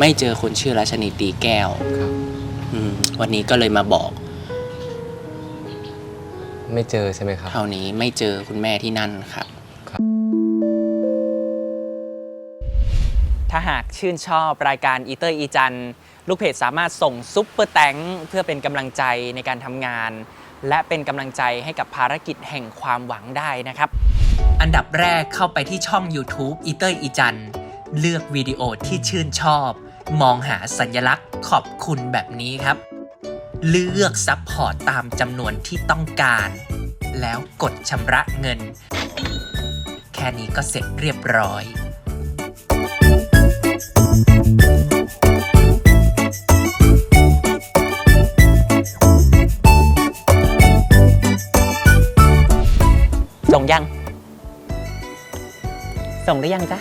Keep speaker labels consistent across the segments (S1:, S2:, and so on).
S1: ไม่เจอคนชื่อรัชนีตีแก้ว
S2: ครับ
S1: อืมวันนี้ก็เลยมาบอก
S2: ไม่เจอใช่ไหมครับ
S1: เท่านี้ไม่เจอคุณแม่ที่นั่นครับ
S3: ถ้าหากชื่นชอบรายการอีเตอร์อีจันลูกเพจสามารถส่งซุปเปอร์แตงเพื่อเป็นกำลังใจในการทำงาน และเป็นกำลังใจให้กับภารกิจแห่งความหวังได้นะครับ อันดับแรกเข้าไปที่ช่อง YouTube อีเตอร์อีจันเลือกวิดีโอที่ชื่นชอบ มองหาสัญลักษณ์ขอบคุณแบบนี้ครับ เลือกซัพพอร์ตตามจำนวนที่ต้องการ แล้วกดชำระเงิน แค่นี้ก็เสร็จเรียบร้อยส่งยัง ส่งหรือยังจ๊ะ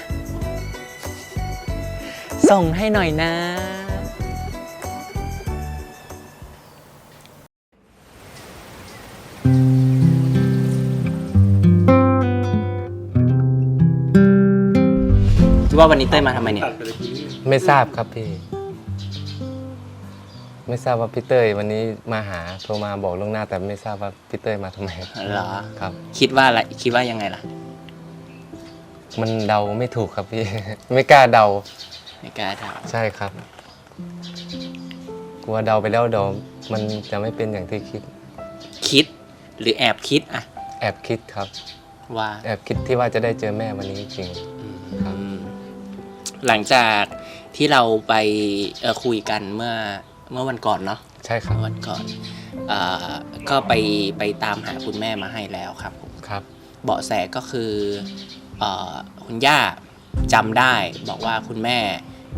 S3: ส่งให้หน่อยนะ
S1: ว่าวันนี้เต้ยมาทำไมเนี่ย
S2: ไม่ทราบครับพี่ ไม่ทราบว่าพี่เต้ยวันนี้มาหาโทรมาบอกล่วงหน้า แต่ไม่ทราบว่าพี่เต้ยมาทำไม
S1: เหรอ
S2: ครับ
S1: คิดว่าอะไรคิดว่ายังไงล่ะ
S2: มันเดาไม่ถูกครับพี่ ไม่กล้าเดา
S1: ไม่กล้าถาม
S2: ใช่ครับ กลัวเดาไปแล้วเดี๋ยวมันจะไม่เป็นอย่างที่คิด
S1: คิด หรือแอบคิดอะ
S2: แอบคิดครับ
S1: ว่า
S2: แอบคิดที่ว่าจะได้เจอแม่วันนี้จริง ครับ
S1: อืมหลังจากที่เราไปเอ่อคุยกันเมื่อเมื่อวันก่อนเนาะ
S2: ใช่ครับ
S1: เมื่อวันก่อนเอ่อก็ไปไปตามหาคุณแม่มาให้แล้วครับผม
S2: ครับ
S1: เบาะแสก็คือเออคุณย่า จำได้บอกว่าคุณแม่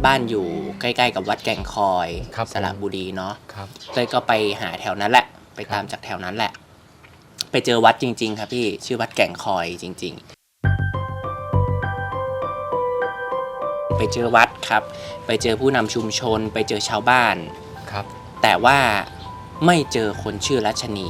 S1: บ้านอยู่ใกล้ๆ กับวัดแก่งคอย
S2: ครับ
S1: สระบุรีเนาะ
S2: ครับ
S1: เต้ยก็ไปหาแถวนั้นแหละ ไปตาม
S2: ครับ
S1: จากแถวนั้นแหละ ไปเจอวัดจริง ๆ ครับพี่ชื่อวัดแก่งคอยจริง ๆ ไปเจอวัดครับ ไปเจอผู้นำชุมชน ไปเจอชาวบ้าน
S2: ครับ
S1: แต่ว่าไม่เจอคนชื่อรัชนี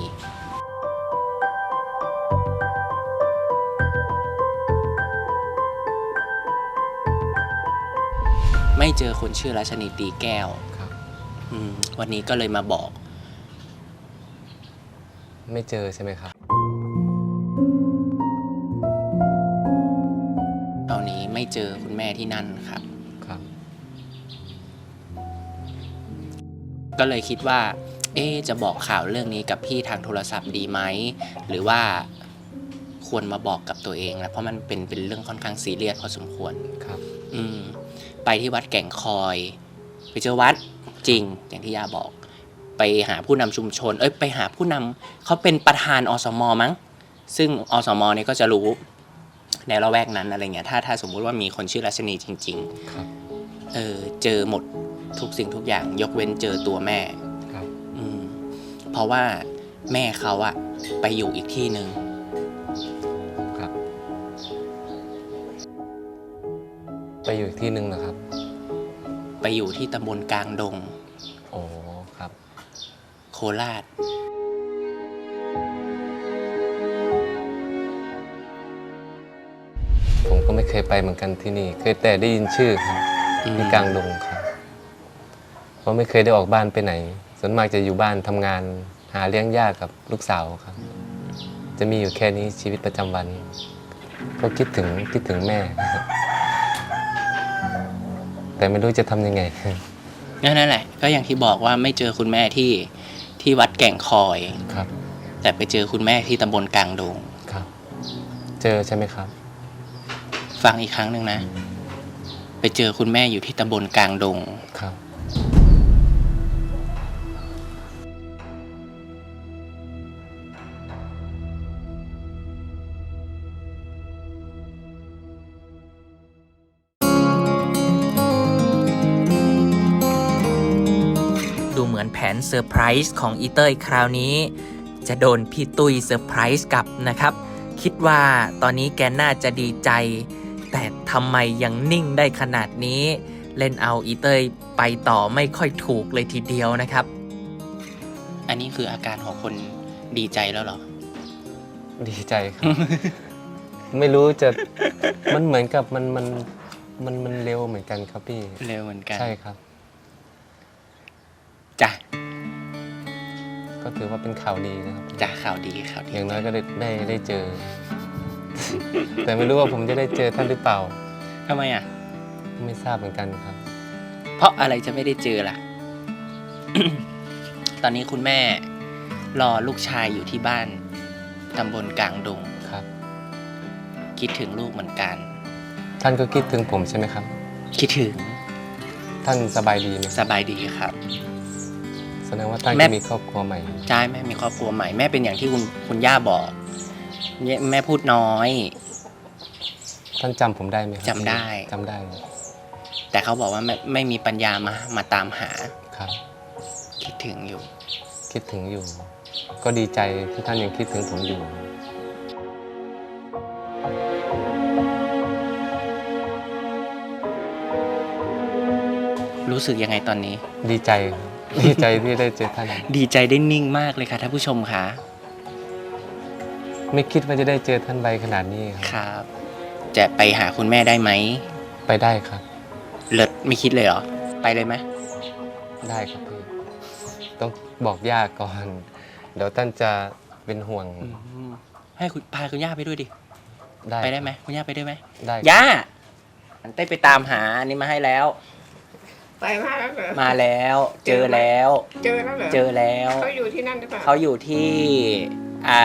S1: ไม่เจอคนชื่อรัชนีตีแก้ว
S2: ครับ
S1: อืมวันนี้ก็เลยมาบอก
S2: ไม่เจอใช่ไหมครับ
S1: ตอนนี้ไม่เจอคุณแม่ที่นั่นครับ
S2: ครับ
S1: ก็เลยคิดว่า เอ๊ะจะบอกข่าวเรื่องนี้กับพี่ทางโทรศัพท์ดีไหม หรือว่าควรมาบอกกับตัวเองนะเพราะมันเป็นเป็นเรื่องค่อนข้างซีเรียสพอสมควร
S2: ครับ
S1: อืม ไปที่วัดแก่งคอย ไปเจอวัดจริงอย่างที่ยาบอก ไปหาผู้นำชุมชน เอ้ยไปหาผู้นำเขาเป็นประธานอสมมั้ง ซึ่งอสมเนี่ยก็จะรู้ในละแวกนั้นอะไรเงี้ยถ้าถ้าสมมุติว่ามีคนชื่อรัชนีจริงๆ
S2: ครับ
S1: เออเจอหมดทุกสิ่งทุกอย่างยกเว้นเจอตัวแม่
S2: ครับ
S1: อืมเพราะว่าแม่เขาอะไปอยู่อีกที่หนึ่ง
S2: อยู่อีกที่หนึ่งนะครับ
S1: ไปอยู่ที่ตำบลกลางดง
S2: โอ้ครับ
S1: โคราช
S2: ผมก็ไม่เคยไปเหมือนกันที่นี่ เคยแต่ได้ยินชื่อครับ
S1: อืม
S2: ที่กลางดงครับ เพราะไม่เคยได้ออกบ้านไปไหน ส่วนมากจะอยู่บ้านทำงาน หาเลี้ยงย่ากับลูกสาวครับ จะมีอยู่แค่นี้ชีวิตประจำวัน ก็คิดถึงคิดถึงแม่ แต่ไม่รู้จะทำยังไง
S1: นั่นแหละ ก็อย่างที่บอกว่าไม่เจอคุณแม่ที่ที่วัดแก่งคอย
S2: ครับ
S1: แต่ไปเจอคุณแม่ที่ตำบลกลางดง
S2: ครับ เจอใช่ไหมครับ
S1: ฟังอีกครั้งหนึ่งนะ ไปเจอคุณแม่อยู่ที่ตำบลกลางดง
S2: ครับ
S3: แผนเซอร์ไพรส์ของอีเตอร์คราวนี้ จะโดนพี่ตุ้ยเซอร์ไพรส์กลับนะครับ คิดว่าตอนนี้แกน่าจะดีใจ แต่ทำไมยังนิ่งได้ขนาดนี้ เล่นเอาอีเตอร์ไปต่อไม่ค่อยถูกเลยทีเดียวนะครับ
S1: อันนี้คืออาการของคนดีใจแล้วเหรอ
S2: ดีใจครับ ไม่รู้จะ มันเหมือนกับมันมันมันมันเร็วเหมือนกันครับพี่
S1: เร็วเหมือนกัน
S2: ใช่ครับ ก็ถือว่าเป็นข่าวดีนะครับ
S1: จ้ะข่าวดีข่าวดี
S2: อย่างน้อยก็ได้ได้ได้เจอ แต่ไม่รู้ว่าผมจะได้เจอท่านหรือเปล่า
S1: ทำไมอะ
S2: ไม่ทราบเหมือนกันครับ
S1: เพราะอะไรจะไม่ได้เจอล่ะ ตอนนี้คุณแม่รอลูกชายอยู่ที่บ้านตำบลกลางดง
S2: ครับ
S1: คิดถึงลูกเหมือนกัน
S2: ท่านก็คิดถึงผมใช่ไหมครับ
S1: คิดถึง
S2: ท่านสบายดีไหม
S1: สบายดีครับ
S2: แส ดงว่าท่าน
S1: แม่
S2: ก็มีครอบครัวใหม่
S1: ใช่แม่มีครอบครัวใหม่แม่เป็นอย่างที่คุณคุณย่าบอกเนี่ยแม่พูดน้อย
S2: ท่านจำผมได้ไหมครับ
S1: จำได้
S2: จำได้
S1: แต่เขาบอกว่าไม่ไม่มีปัญญามามาตามหา
S2: ครับ
S1: คิดถึงอยู่
S2: คิดถึงอยู่ ก็ดีใจที่ท่านยังคิดถึงผมอยู่
S1: รู้สึกยังไงตอนนี้
S2: ดีใจครับ ดีใจที่ได้เจอท่าน
S1: ดีใจได้นิ่งมากเลยค่ะท่านผู้ชมค่ะ
S2: ไม่คิดว่าจะได้เจอท่านใบขนาดนี้ครับ
S1: ครับ จะไปหาคุณแม่ได้ไหม
S2: ไปได้ครับ
S1: เลิศไม่คิดเลยเหรอ ไปเลยไหม
S2: ได้ครับพี่ ต้องบอกย่าก่อน เดี๋ยวท่านจะเป็นห่วง
S1: ให้คุณพาคุณย่าไปด้วยดิ
S2: ได้
S1: ไปได้ไหมคุณย่าไปด้วยไหม
S2: ได้
S1: ย่าอันเต้ไปตามหาอันนี้มาให้แล้ว
S4: ไปมาแล้วเหรอ
S1: มาแล้ว เจอแล้ว
S4: เจอแล้วเหรอ
S1: เจอแล้ว
S4: เขาอยู่ที่นั่นหรือเปล่า
S1: เขาอยู่ที่อ่า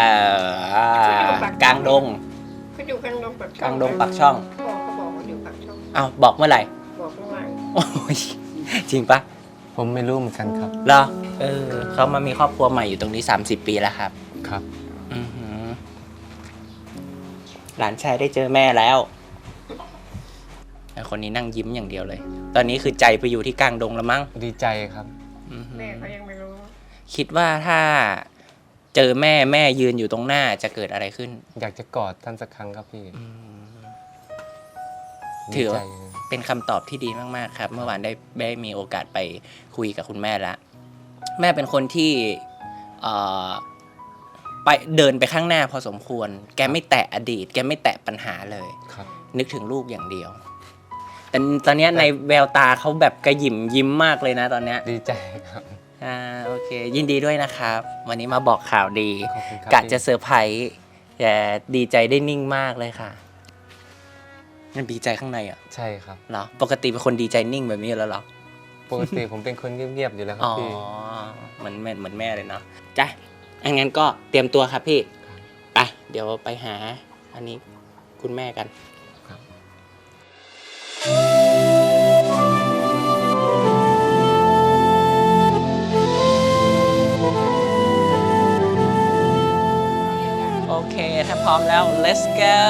S4: อยู่ปาก
S1: กลางดง
S4: เขาอยู่กลางดงปากช่อง
S1: กลางดงปากช่อง
S4: บอกเขาบอกว่าอยู่ปากช่อง
S1: อ้าวบอกเมื่อไหร่
S4: บอกเมื่อวาน
S1: โอ้ยจริงปะ
S2: ผมไม่รู้เหมือนกันครับ
S1: เหรอเออเขามามีครอบครัวใหม่อยู่ตรงนี้ 30 ปีแล้วครับ
S2: ครับ
S1: อือหือหลานชายได้เจอแม่แล้วแต่คนนี้นั่งยิ้มอย่างเดียวเลย ตอนนี้คือใจไปอยู่ที่กลางดงแล้วมั้ง
S2: ดีใจครับ
S1: อือหือ
S4: แม่เขายังไม่รู้
S1: คิดว่าถ้าเจอแม่แม่ยืนอยู่ตรงหน้าจะเกิดอะไรขึ้น
S2: อยากจะกอดท่านสักครั้งครับพี่
S1: อืม ถื
S2: ดี
S1: อว่า
S2: ใจ
S1: เป็นคำตอบที่ดีมากๆครับ เมื่อวานได้ได้มีโอกาสไปคุยกับคุณแม่แล้วแม่เป็นคนที่เอ่อไปเดินไปข้างหน้าพอสมควร แกไม่แตะอดีต แกไม่แตะปัญหาเลย
S2: ครับ
S1: นึกถึงลูกอย่างเดียว แต่ตอนเนี้ยในแววตาเขาแบบกระหยิมยิ้มมากเลยนะตอนเนี้ย
S2: ดีใจครับ
S1: อ่าโอเค ยินดีด้วยนะครับ วันนี้มาบอกข่าวดี
S2: ขอบคุณครับ
S1: กะ
S2: พี่
S1: จะเซอร์ไพรส์แต่ดีใจได้นิ่งมากเลยค่ะมันดีใจข้างในอะ
S2: ใช่ครับ
S1: เหรอปกติเป็นคนดีใจนิ่งแบบนี้อยู่แล้วเหรอ
S2: ปกติผมเป็นคนเงียบๆอยู่แล้วครั
S1: อ๋
S2: บ
S1: อ
S2: พี่
S1: เหมือนแม่เหมือนแม่เลยเนาะจ้ะอังั้นก็เตรียมตัวครับพี่ไปเดี๋ยวไปหา อันนี้คุณแม่กัน let's go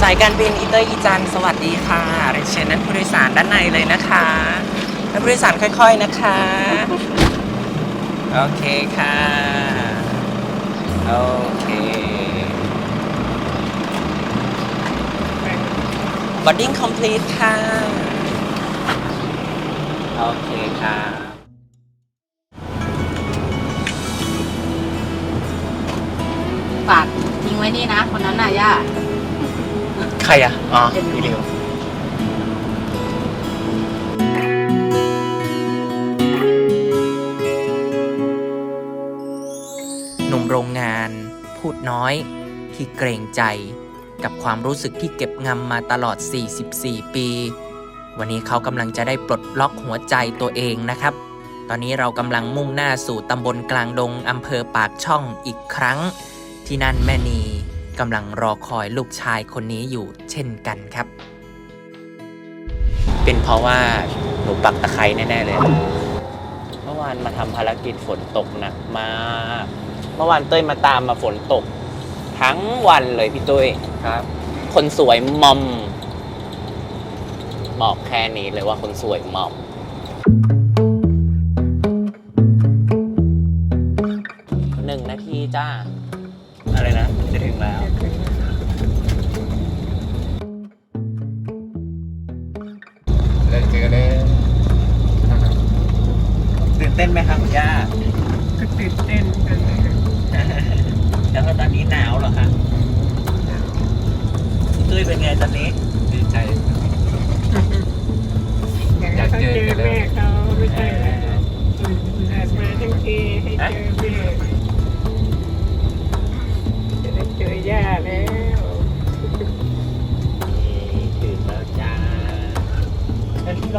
S1: สายการบินอีเตอร์อีจัน สวัสดีค่ะเรียนเชิญนั้นผู้โดยสารด้านในเลยนะคะท่านผู้โดยสารค่อยๆนะคะ โอเคค่ะ โอเค boarding complete ค่ะ โอเคค่ะ
S5: นี่นะ คนนั้นน่ะย่า
S1: ใครอะ อ๋อวิดีโอหนุ่มโรงงาน พูดน้อย ที่เกรงใจ กับความรู้สึกที่เก็บงำมาตลอด 44 ปี วันนี้เขากำลังจะได้ปลดล็อกหัวใจตัวเองนะครับ ตอนนี้เรากำลังมุ่งหน้าสู่ตำบลกลางดงอำเภอปากช่องอีกครั้งที่นั่นแม่นี กำลังรอคอยลูกชายคนนี้อยู่เช่นกันครับ เป็นเพราะว่าหนูปักตะไคร้แน่ๆเลย เมื่อวานมาทำภารกิจฝนตกหนักมากเมื่อวานเต้ยมาตามมาฝนตก ทั้งวันเลยพี่ตุ้ย
S2: ครับ
S1: คนสวยมอมบอกแค่นี้เลยว่าคนสวยมอมหนึ่งนาทีจ้าอะไรนะ จะถึงแล้ว
S2: ได้เจอแล้ว
S1: ตื่นเต้นไหมครับคุณย่า
S4: ก็ตื่นเต้นกันเลย
S1: แล้วก็ตอนนี้หนาวเหรอคะคุณตุ้ยเป็นไงตอนนี้
S2: ดีใจครับ
S4: อยากให้เขาเจอแม่เขาไม่ใช่เหรออยากมาทั้งทีให้เจอ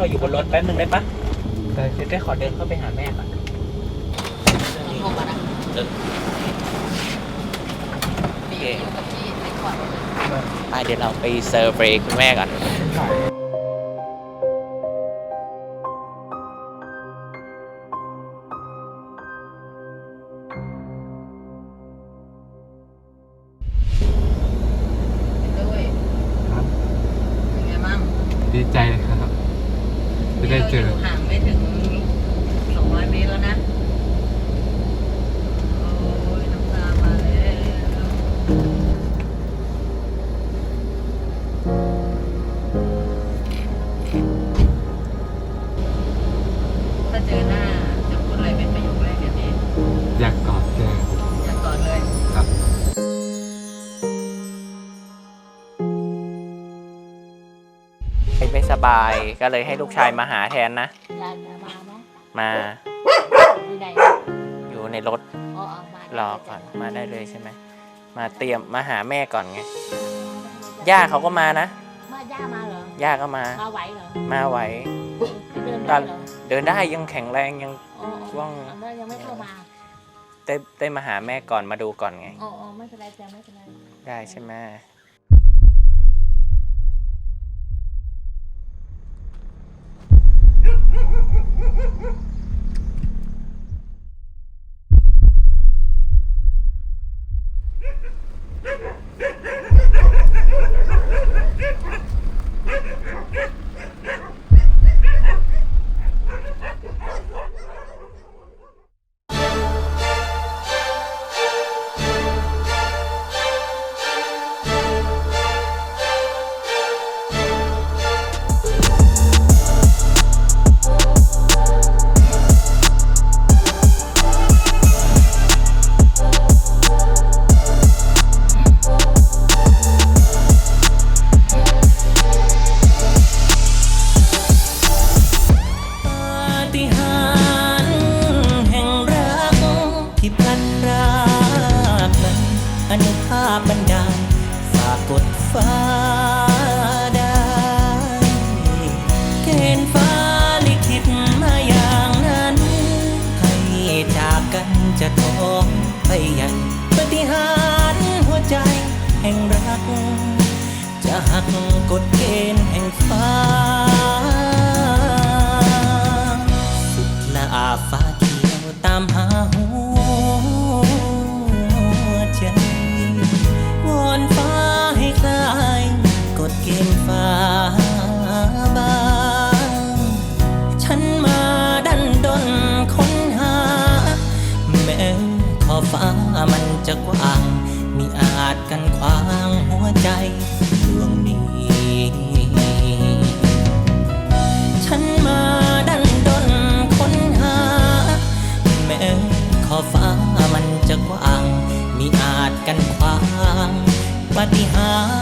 S4: แล้ว
S1: ที่เราอยู่บนรถแป๊บนึงได้ปะ
S2: ได้
S1: เดี๋ยวได้ขอเดินเข้าไปหาแม่ก่อน
S5: โทรมานะ
S1: เออโอเค
S5: อยู่กับที่ในขวด
S1: ไปเดี๋ยวเราไปเซอร์เบรย์คุณแม่ก่อน
S5: ถ้าเจอหน้าจะพูดอะไรเป็นประโยคแรกเดี๋ยวนี้
S2: อยากกอดแก
S5: อยากกอดเลย
S2: ครับ
S1: เป็นไม่สบายก็เลยให้ลูกชายมาหาแทนนะ
S5: ยายจะมาไหม
S1: มา
S5: ที่ไหน
S1: อยู่ในรถ
S5: อ๋อเอามาร
S1: อก่อนมาได้เลยใช่ไหมมาเตรียมมาหาแม่ก่อนไงย่าเขาก็มานะ
S5: มา ย่ามาเหรอย่า
S1: ก็มา
S5: มาไหวเหรอ
S1: มาไหว
S5: เดินได้เหรอ
S1: เดินได้ยังแข็งแรงยัง
S5: อ๋ออ๋อ
S1: ช่วง
S5: อันนั้นยังไม่เข้ามา
S1: ได้ได้มาหาแม่ก่อนมาดูก่อนไง
S5: อ๋ออ๋อไม่เป็นไรจ้ะไม่เป็นไร
S1: ได้ใช่ไหม
S6: ปฏิหาร